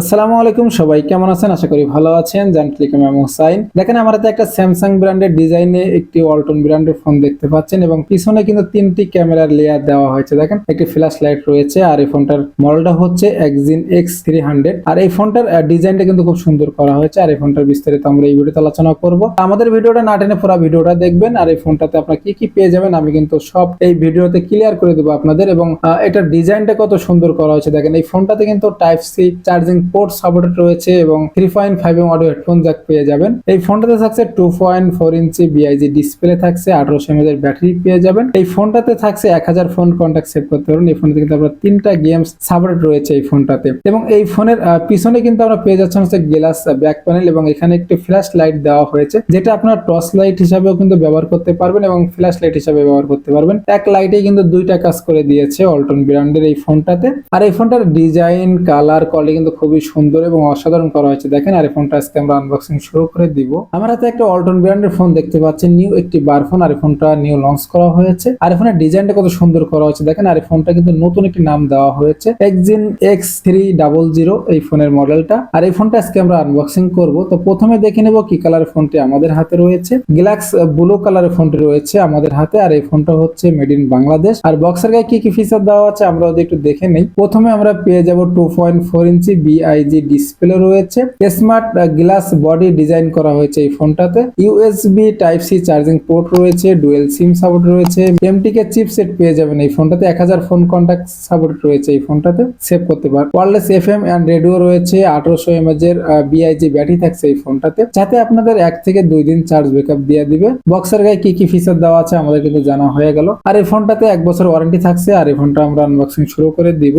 আসসালামু আলাইকুম সবাই, কেমন আছেন? আশা করি ভালো আছেন। জান ক্লিক আমি হুসাইন দেখেন, আমার হাতে একটা স্যামসাং ব্র্যান্ডের ডিজাইনে একটি ওয়ালটন ব্র্যান্ডের ফোন দেখতে পাচ্ছেন এবং পিছনে কিন্তু তিনটি ক্যামেরার লেয়ার দেওয়া হয়েছে। দেখেন, একটি ফ্ল্যাশ লাইট রয়েছে আর এই ফোনটার মডেলটা হচ্ছে এক্সিন এক্স থ্রি হান্ড্রেড আর এই ফোনটার ডিজাইনটা কিন্তু খুব সুন্দর করা হয়েছে আর এই ফোনটার বিস্তারিত আমরা এই ভিডিওতে আলোচনা করব। আমাদের ভিডিওটা না টেনে পুরো ভিডিওটা দেখবেন আর এই ফোনটাতে আপনারা কি কি পেয়ে যাবেন আমি কিন্তু সব এই ভিডিওতে ক্লিয়ার করে দেবো আপনাদের এবং এটার ডিজাইনটা কত সুন্দর করা হয়েছে। দেখেন, এই ফোনটাতে কিন্তু type C charging port supported রয়েছে এবং three point five M audio headphone jack পেয়ে যাবেন। এই ফোনটাতে থাকছে two point four inch BIG display থাকছে, আঠারোশো এমএজ এর ব্যাটারি পেয়ে যাবেন। এই ফোনটাতে থাকছে এক হাজার ফোন কন্ট্যাক্ট সেভ করতে পারবেন। এই ফোনটাতে কিন্তু আপনার তিনটা গেমস সাপোর্টেড রয়েছে এই ফোনটাতে এবং এই ফোনের পিছনে কিন্তু আমরা পেয়ে যাচ্ছি হচ্ছে গ্লাস ব্যাক প্যানেল এবং এখানে একটি ফ্ল্যাশ লাইট দেওয়া হয়েছে, যেটা আপনার টর্চ লাইট হিসাবেও কিন্তু ব্যবহার করতে পারবেন এবং ফ্ল্যাশ লাইট হিসাবে ব্যবহার করতে পারবেন। এক লাইটে কিন্তু দুইটা কাজ করে দিয়েছে অল্টন ব্র্যান্ডের এই ফোনটাতে আর এই ফোনটার ডিজাইন কালার কোয়ালিটি কিন্তু খুবই সুন্দর এবং অসাধারণ করা হয়েছে। দেখেন, আর এই ফোনটা আজকে আমরা আনবক্সিং শুরু করে দিব। আমার হাতে একটা অল্টন ব্র্যান্ডের ফোন দেখতে পাচ্ছেন নিউ একটি বার ফোন আর এই ফোনটা নিউ লঞ্চ করা হয়েছে। আর এই ফোনের ডিজাইনটা কত সুন্দর করা হয়েছে। দেখেন, আর এই ফোনটা কিন্তু নতুন একটি নাম দেওয়া হয়েছে এক্সিন এক্স থ্রি ডাবল জিরো এই ফোনের মডেলটা আর এই ফোনটা আজকে আমরা আনবক্সিং করব। তো প্রথমে দেখে নেব কি কালারের ফোনটি আমাদের হাতে রয়েছে। গ্যালাক্স ব্লু কালারের ফোনটি রয়েছে আমাদের হাতে, আর এই ফোনটা হচ্ছে মেড ইন বাংলাদেশ আর বক্সের গায়ে কি কি ফিচার দেওয়া আছে আমরা যদি একটু দেখে নেই। প্রথমে আমরা পেয়ে যাব two point four inch BIG display রয়েছে। স্মার্ট গ্লাস বডি ডিজাইন করা হয়েছে এই ফোনটাতে। USB type C charging port রয়েছে, ডুয়েল সিম সাপোর্ট রয়েছে। এমটিকে চিপসেট পেয়ে যাবেন এই ফোনটাতে। এক হাজার ফোন কন্ট্যাক্ট সাপোর্ট রয়েছে এই ফোনটাতে। সেভ করতে পার wireless F M and radio রয়েছে। আঠারোশো এমএজ এর বিআইজি ব্যাটারি থাকছে এই ফোনটাতে। যাতে আপনাদের এক থেকে দুই দিন চার্জ ব্যাকআপ দিয়ে দিবে। বক্সের গায়ে কি কি ফিচার দেওয়া আছে আমাদের কিন্তু জানা হয়ে গেল। আর এই ফোনটাতে এক বছর ওয়ারেন্টি থাকছে। আর এই ফোনটা আমরা আনবক্সিং শুরু করে দিব।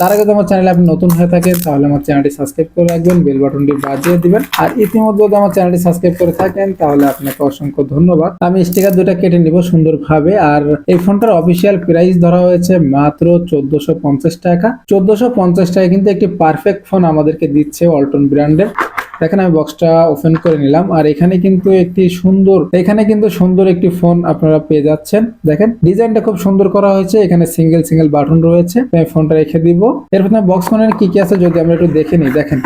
তার আগে আমার চ্যানেলে আপনি নতুন হয়ে থাকেন, তাহলে আমার চ্যানেলটি সাবস্ক্রাইব করে রাখবেন, বেল বাটনটি বাজিয়ে দিবেন। আর ইতিমধ্যে যদি আমার চ্যানেলটি সাবস্ক্রাইব করে থাকেন, তাহলে আপনাকে অসংখ্য ধন্যবাদ। আমি স্টিকার দুটা কেটে নিব সুন্দরভাবে। আর এই ফোনটার অফিসিয়াল প্রাইস ধরা হয়েছে মাত্র চোদ্দশো টাকা। চোদ্দশো টাকা কিন্তু একটি পারফেক্ট ফোন আমাদেরকে দিচ্ছে অল্টন ব্র্যান্ডের দেখেন আমি বক্সটা ওপেন করে নিলাম। আর এখানে কিন্তু একটি সুন্দর, এখানে কিন্তু সুন্দর একটি ফোন আপনারা পেয়ে যাচ্ছেন। দেখেন ডিজাইনটা খুব সুন্দর করা হয়েছে। এখানে সিঙ্গেল সিঙ্গেল বাটন রয়েছে। আমি ফোনটা রেখে দিব। এরপর বক্স ফোনের কি কি আছে যদি আমরা একটু দেখে নিই। দেখেন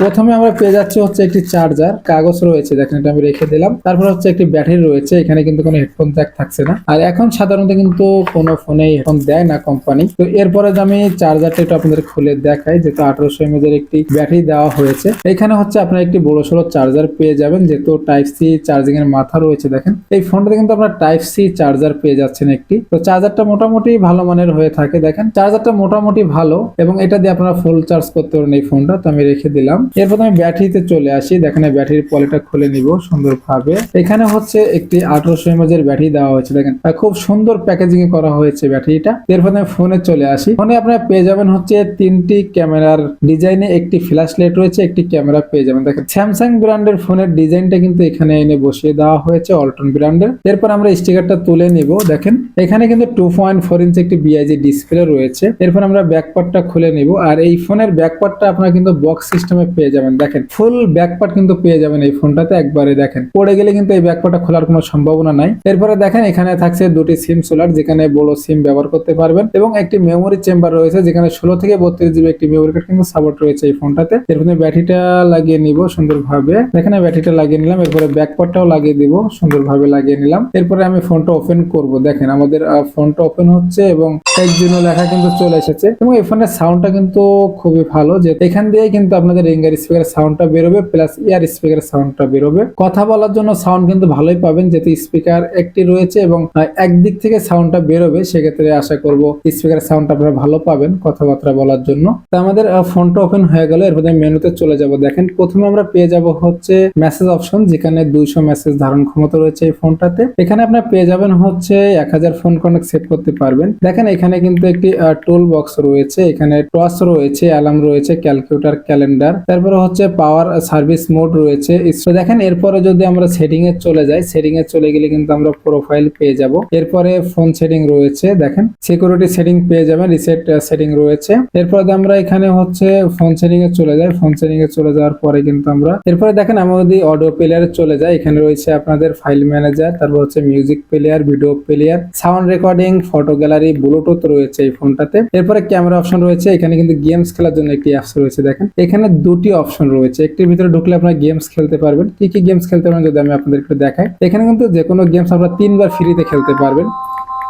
প্রথমে আমরা পেয়ে যাচ্ছি হচ্ছে একটি চার্জার কাগজ রয়েছে, দেখেন এটা আমি রেখে দিলাম। তারপর হচ্ছে একটি ব্যাটারি রয়েছে, এখানে কিন্তু কোনো হেডফোন জ্যাক থাকছে না। আর এখন সাধারণত কিন্তু কোনো ফোনে হেডফোন দেয় না কোম্পানি তো এরপরে আমি চার্জারটা একটু আপনাদের খুলে দেখাই, যেহেতু আঠারোশো এমএজ এর একটি ব্যাটারি দেওয়া হয়েছে। এখানে হচ্ছে আপনার একটি বড় সড়ো চার্জার পেয়ে যাবেন, যেহেতু টাইপ সি চার্জিং এর মাথা রয়েছে, দেখেন। এই ফোনটাতে কিন্তু আপনার টাইপ সি চার্জার পেয়ে যাচ্ছেন একটি। তো চার্জারটা মোটামুটি ভালো মানের হয়ে থাকে, দেখেন। চার্জারটা মোটামুটি ভালো, এবং এটা দিয়ে আপনারা ফুল চার্জ করতে পারেন এই ফোনটা তো আমি রেখে দিলাম। এরপর আমি ব্যাটারিতে চলে আসি। দেখেন ব্যাটারির পলিটা খুলে নিব সুন্দরভাবে। এখানে হচ্ছে একটি আঠারোশো এমএজ এর ব্যাটারি দেওয়া হয়েছে, দেখেন। খুব সুন্দর প্যাকেজিং করা হয়েছে ব্যাটারিটা এরপর আমি ফোনে চলে আসি। ফোনে আপনারা পেয়ে যাবেন হচ্ছে তিনটি ক্যামেরার ডিজাইনে একটি ফ্ল্যাশ লাইট রয়েছে, একটি ক্যামেরা পেয়ে যাবেন। দেখেন স্যামসাং ব্র্যান্ডের ফোনের ডিজাইনটা কিন্তু এখানে এনে বসিয়ে দেওয়া হয়েছে অল্টন ব্র্যান্ডের এরপর আমরা স্টিকারটা তুলে নিব, দেখেন। এখানে কিন্তু টু পয়েন্ট ফোর ইঞ্চি একটি বিআইজি ডিসপ্লে রয়েছে। এরপর আমরা ব্যাকপার্টটা খুলে নিব। আর এই ফোনের ব্যাকপার্টটা আপনারা কিন্তু বক্স সিস্টেমে পেয়ে যাবেন। দেখেন ফুল ব্যাকপার্ট কিন্তু পেয়ে যাবেন এই ফোনটাতে একবারে দেখেন, পড়ে গেলে কিন্তু এই ব্যাকপার্টটা খোলার কোনো সম্ভাবনা নাই। এরপরে দেখেন, এখানে থাকছে দুটি সিম সোলার যেখানে বড় সিম ব্যবহার করতে পারবেন এবং একটি মেমোরি চেম্বার রয়েছে, যেখানে ষোলো থেকে বত্রিশ জিবি একটি মেমোরি কার্ড কিন্তু সাপোর্ট রয়েছে এই ফোনটাতে এরপরে ব্যাটারিটা লাগিয়ে নিব সুন্দরভাবে। এখানে ব্যাটারিটা লাগিয়ে নিলাম, এরপরে ব্যাকপার্টটাও লাগিয়ে দিব, সুন্দরভাবে লাগিয়ে নিলাম। এরপরে আমি ফোনটা ওপেন করব। দেখেন, আমাদের ফোনটা ওপেন হচ্ছে এবং এর জন্য লেখা কিন্তু চলে এসেছে এবং এই ফোনের সাউন্ডটা কিন্তু খুবই ভালো। যে এখান দিয়ে কিন্তু আপনাদের রিঙ্গার স্পিকার সাউন্ডটা বেরোবে প্লাস ইয়ার স্পিকার সাউন্ডটা বেরোবে। কথা বলার জন্য সাউন্ড কিন্তু ভালোই পাবেন, যেহেতু স্পিকার একটি রয়েছে এবং একদিক থেকে সাউন্ডটা বেরোবে, সেক্ষেত্রে আশা করব স্পিকার সাউন্ডটা আপনারা ভালো পাবেন কথাবার্তা বলার জন্য। তো আমাদের ফোনটা ওপেন হয়ে গেল, এরপরে মেনুতে চলে যাব। দেখেন, প্রথমে আমরা পেয়ে যাব হচ্ছে মেসেজ অপশন যেখানে দুইশো মেসেজ ধারণ ক্ষমতা রয়েছে এই ফোনটাতে এখানে আপনার পেয়ে যাবেন হচ্ছে এক হাজার ফোন কনেক্ট সেট করতে পারবেন। দেখেন, এখানে কিন্তু একটি টুল বক্স রয়েছে, এখানে টস রয়েছে অ্যালার্ম রয়েছে ক্যালকুলেটর ক্যালেন্ডার তারপরে হচ্ছে পাওয়ার সার্ভিস মোড রয়েছে। তো দেখেন, এরপরে যদি আমরা সেটিং এ চলে যাই সেটিং এ চলে গেলে কিন্তু আমরা প্রোফাইল পেয়ে যাব। এরপরে ফোন সেটিং রয়েছে, দেখেন। সিকিউরিটি সেটিং পেয়ে যাবেন রিসেট সেটিং রয়েছে। এরপরে আমরা এখানে হচ্ছে ফোন সেটিং এ চলে যাই ফোন সেটিং এ চলে যাওয়ার পরে কিন্তু আমরা, এরপরে দেখেন, আমরা যদি অডিও প্লেয়ারে চলে যাই, এখানে রয়েছে আপনাদের ফাইল ম্যানেজার তারপর হচ্ছে music player video player sound recording photo gallery Bluetooth রয়েছে এই ফোনটাতে এরপরে ক্যামেরা অপশন রয়েছে, এখানে কিন্তু গেমস খেলার জন্য একটি অ্যাপস রয়েছে, দেখেন। এখানে দুটি অপশন রয়েছে। একটির ভিতরে ঢুকলে আপনারা গেমস খেলতে পারবেন। কি কি গেমস খেলতে পারবেন যদি আমি আপনাদেরকে দেখাই। এখানে কিন্তু যে কোনো গেমস আপনারা তিনবার ফ্রিতে খেলতে পারবেন।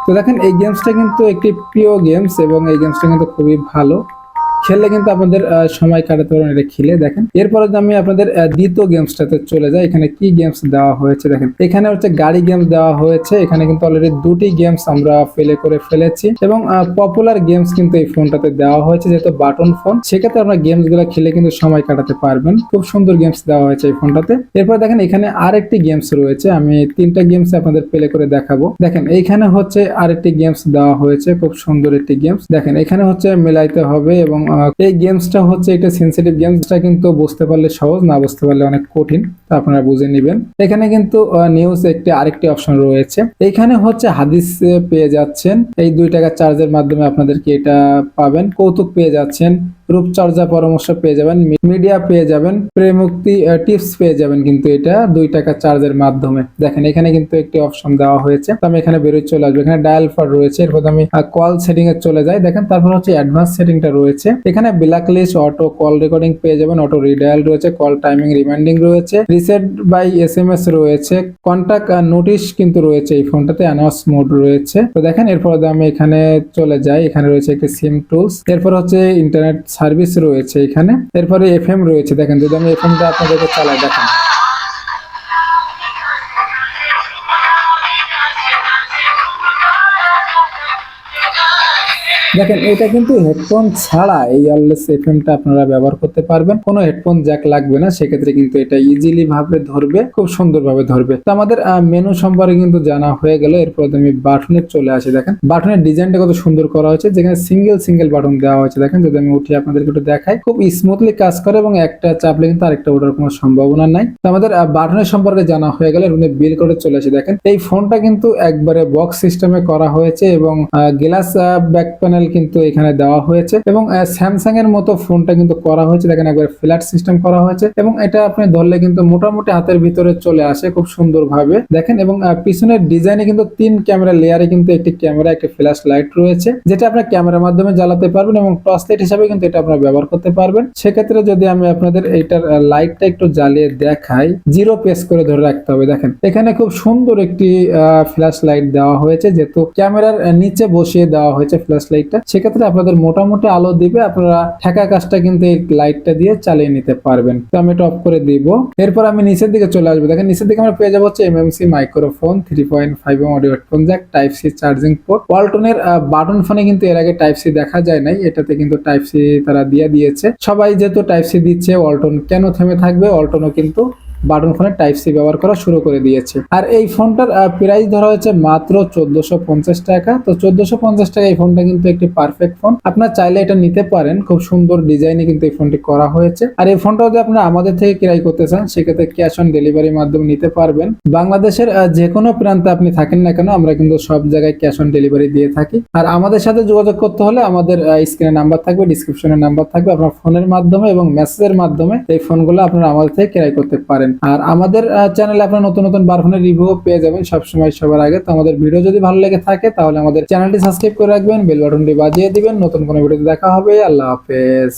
তো দেখেন, এই গেমসটা কিন্তু একটি প্রিয় গেমস এবং এই গেমসটা কিন্তু খুবই ভালো। খেললে কিন্তু আপনাদের সময় কাটাতে পারেন এটা খেলে দেখেন। এরপরে আমি আপনাদের দ্বিতীয় গেমসটাতে চলে যাই, এখানে কি গেমস দেওয়া হয়েছে দেখেন। এখানে হচ্ছে গাড়ি গেমস দেওয়া হয়েছে, এখানে কিন্তু অলরেডি দুটি গেমস আমরা ফেলে করে ফেলেছি। এবং পপুলার গেমস কিন্তু এই ফোনটাতে দেওয়া হয়েছে, যেহেতু বাটন ফোন সেক্ষেত্রে আপনার গেমসগুলো খেলে কিন্তু সময় কাটাতে পারবেন। খুব সুন্দর গেমস দেওয়া হয়েছে এই ফোনটাতে। এরপর দেখেন, এখানে আরেকটি গেমস রয়েছে, আমি তিনটা গেমস আপনাদের প্লে করে দেখাবো। দেখেন, এইখানে হচ্ছে আরেকটি গেমস দেওয়া হয়েছে, খুব সুন্দর একটি গেমস। দেখেন, এখানে হচ্ছে মেলাইতে হবে এবং এই গেমসটা হচ্ছে একটা সেন্সিটিভ গেমসটা কিন্তু বুঝতে পারলে সহজ, না বুঝতে পারলে অনেক কঠিন, তা আপনারা বুঝে নেবেন। এখানে কিন্তু নিউজ একটি আরেকটি অপশন রয়েছে। এখানে হচ্ছে হাদিস পেয়ে যাচ্ছেন। এই দুই টাকা চার্জের মাধ্যমে আপনাদেরকে এটা পাবেন। কৌতুক পেয়ে যাচ্ছেন। রূপচর্চা পরামর্শ পেয়ে যাবেন। মিডিয়া পেয়ে যাবেন। প্রেমুক্তি টিপস পেয়ে যাবেন কিন্তু এটা দুই টাকা চার্জের মাধ্যমে। দেখেন, এখানে কিন্তু একটি অপশন দেওয়া হয়েছে। আমি এখানে বেরোয় চলে আসব। এখানে ডায়াল ফর রয়েছে। এরপর আমি কল সেটিং এ চলে যাই। দেখেন, তারপর হচ্ছে অ্যাডভান্স সেটিংটা রয়েছে। এখানে black list auto call recording পেয়ে যাবেন অটো রিডায়াল রয়েছে কল টাইমিং রিমাইন্ডিং রয়েছে reset by S M S রয়েছে কন্টাক্ট নোটিশ কিন্তু রয়েছে এই ফোনটাতে অ্যানাউন্স মোড রয়েছে। তো দেখেন, এরপর আমি এখানে চলে যাই, এখানে রয়েছে একটি সিম টুলস এরপর হচ্ছে ইন্টারনেট সার্ভিস রয়েছে এখানে, এরপরে এফ এম রয়েছে। দেখেন, যদি আমি এফ এমটা আপনাদেরকে চালাই দেখেন। দেখেন, এটা কিন্তু হেডফোন ছাড়া এই ওয়্যারলেস এফএমটা আপনারা ব্যবহার করতে পারবেন। কোনো হেডফোন জ্যাক লাগবে না, সেক্ষেত্রে কিন্তু এটা ইজিলি ভাবে ধরবে, খুব সুন্দরভাবে ধরবে। তো আমাদের মেনু সম্পর্কে কিন্তু জানা হয়ে গেল, এরপর আমি বাটনে চলে আসি, দেখেন। বাটনের ডিজাইনটা কত সুন্দর করা হয়েছে, যেখানে সিঙ্গেল সিঙ্গেল বাটন দেওয়া হয়েছে, দেখেন। যদি আমি উঠি আপনাদেরকে একটু দেখাই, খুব স্মুথলি কাজ করে এবং একটা চাপলে কিন্তু আরেকটা ওঠার কোনো সম্ভাবনা নাই। তো আমাদের বাটনের সম্পর্কে জানা হয়ে গেলে এর বিল করে চলে আসি, দেখেন। এই ফোনটা কিন্তু একবারে বক্স সিস্টেমে করা হয়েছে এবং গ্লাস ব্যাক প্যানেল কিন্তু এখানে দেওয়া হয়েছে এবং স্যামসাং এর মতো ফোনটা কিন্তু করা হয়েছে। দেখেন একবার ফ্ল্যাট সিস্টেম করা হয়েছে এবং এটা আপনি ধরলে কিন্তু মোটামুটি হাতের ভিতরে চলে আসে খুব সুন্দরভাবে। দেখেন এবং পিছনের ডিজাইনে কিন্তু তিন ক্যামেরা লেয়ারে কিন্তু একটি ক্যামেরা একটি ফ্ল্যাশ লাইট রয়েছে, যেটা আপনার ক্যামেরার মাধ্যমে জ্বালাতে পারবেন এবং টর্চ লাইট হিসাবে কিন্তু এটা আপনারা ব্যবহার করতে পারবেন। সেক্ষেত্রে যদি আমি আপনাদের এইটার লাইটটা একটু জ্বালিয়ে দেখাই জিরো পেস করে ধরে রাখতে হবে। দেখেন, এখানে খুব সুন্দর একটি ফ্ল্যাশ লাইট দেওয়া হয়েছে, যেহেতু ক্যামেরার নিচে বসিয়ে দেওয়া হয়েছে ফ্ল্যাশ লাইটটা সেক্ষেত্রে আপনাদের মোটামুটি আলো দিবে, আপনারা ঠেকা কাজটা কিন্তু এই লাইটটা দিয়ে চালিয়ে নিতে পারবেন। তো আমি অফ করে দিব। এরপর আমি নিচের দিকে চলে আসব। দেখেন নিচের দিকে আমরা পেয়ে যাব হচ্ছে MMC microphone three point five M audio headphone jack type C charging port ওয়ালটনের button ফোনে কিন্তু এর আগে টাইপ সি দেখা যায় নাই। এটাতে কিন্তু টাইপ সি তারা দিয়ে দিয়েছে। সবাই যেহেতু টাইপ সি দিচ্ছে ওয়ালটন কেন থেমে থাকবে? ওয়ালটনও কিন্তু বাটন ফোনে টাইপ সি ব্যবহার করা শুরু করে দিয়েছে। আর এই ফোনটার প্রাইস ধরা হয়েছে মাত্র চোদ্দশো পঞ্চাশ টাকা। তো চোদ্দশো পঞ্চাশ টাকা এই ফোনটা কিন্তু একটি পারফেক্ট ফোন আপনার চাইলে এটা নিতে পারেন। খুব সুন্দর ডিজাইনে কিন্তু এই ফোনটি করা হয়েছে। আর এই ফোনটা যদি আপনারা আমাদের থেকে ক্রয় করতে চান, সেক্ষেত্রে ক্যাশ অন ডেলিভারির মাধ্যমে নিতে পারবেন। বাংলাদেশের যে কোনো প্রান্তে আপনি থাকেন না কেন, আমরা কিন্তু সব জায়গায় ক্যাশ অন ডেলিভারি দিয়ে থাকি। আর আমাদের সাথে যোগাযোগ করতে হলে আমাদের স্ক্রিনে নাম্বার থাকবে ডিসক্রিপশনে নাম্বার থাকবে। আপনার ফোনের মাধ্যমে এবং মেসেজের মাধ্যমে এই ফোনগুলো আপনারা আমাদের থেকে ক্রয় করতে পারেন। আর আমাদের চ্যানেলে আপনার নতুন নতুন বারফোনের রিভিউ পেয়ে যাবেন সবসময় সবার আগে। তো আমাদের ভিডিও যদি ভালো লেগে থাকে, তাহলে আমাদের চ্যানেলটি সাবস্ক্রাইব করে রাখবেন বেল বাটনটি বাজিয়ে দিবেন। নতুন কোনো ভিডিওতে দেখা হবে। আল্লাহ হাফেজ।